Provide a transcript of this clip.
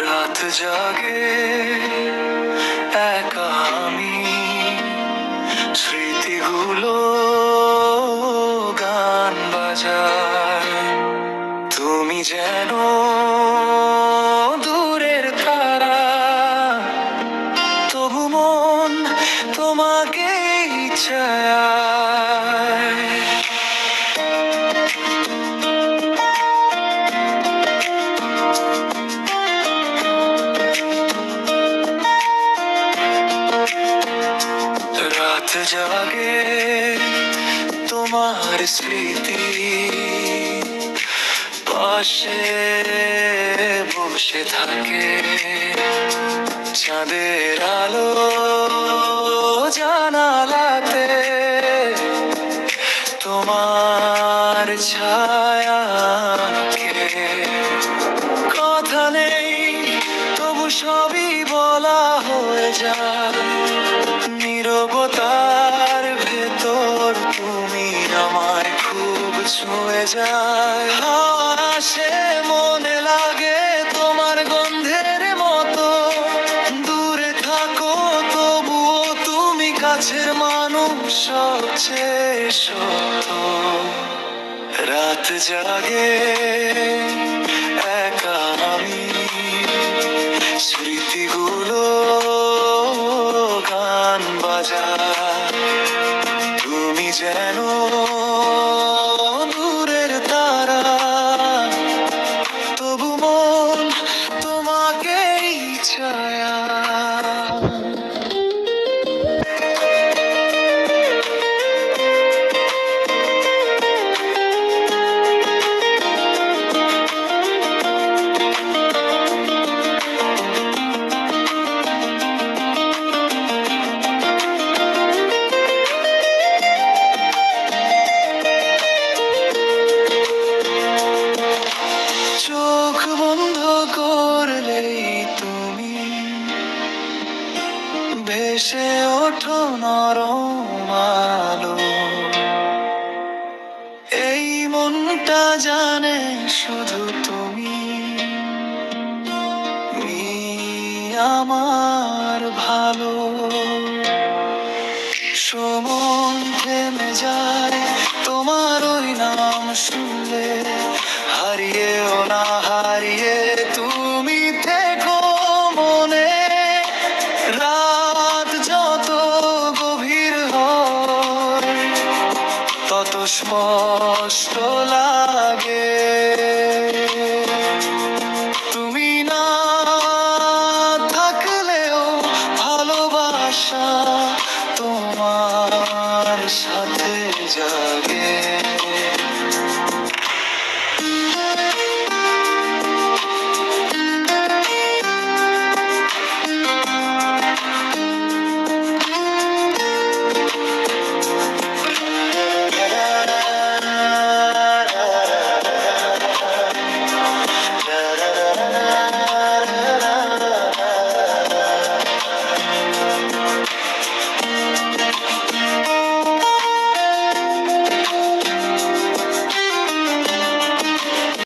রাত জাগে একা আমি স্মৃতিগুলো গান বাজার তুমি যে জাগে তোমার স্মৃতি। পাশে বসে থাকে চাঁদের আলো জানালাতে। তোমার ছায়া কথা নেই, তবু সবই বলা হয়ে যায়। যায়। আসে, মনে লাগে তোমার গন্ধের মতো। দূরে থাকো, তবুও তুমি কাছের মানুষ সত্য। রাত জাগে। ভেসে ওঠো নরম আলো। এই মনটা জানে শুধু তুমি। তুমি আমার ভালো। সমন থেমে যায় তোমার ওই নাম শুনলে, হারিয়েও না স্পষ্ট লাগে। তুমি না থাকলেও ভালোবাসা তোমার সাথে জাগে